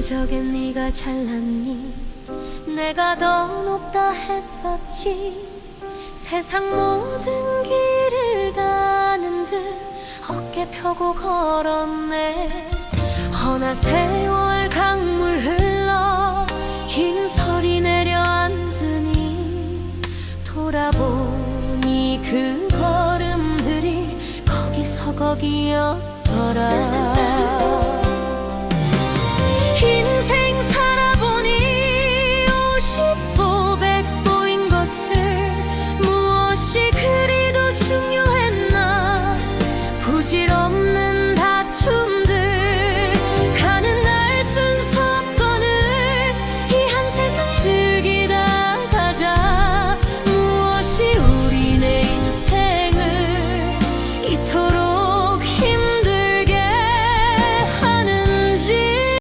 그저겐 네가 잘났니? 내가 더 높다 했었지. 세상 모든 길을 다는 듯 어깨 펴고 걸었네. 허나 세월 강물 흘러 흰 설이 내려앉으니 돌아보니 그 걸음들이 거기서 거기였더라.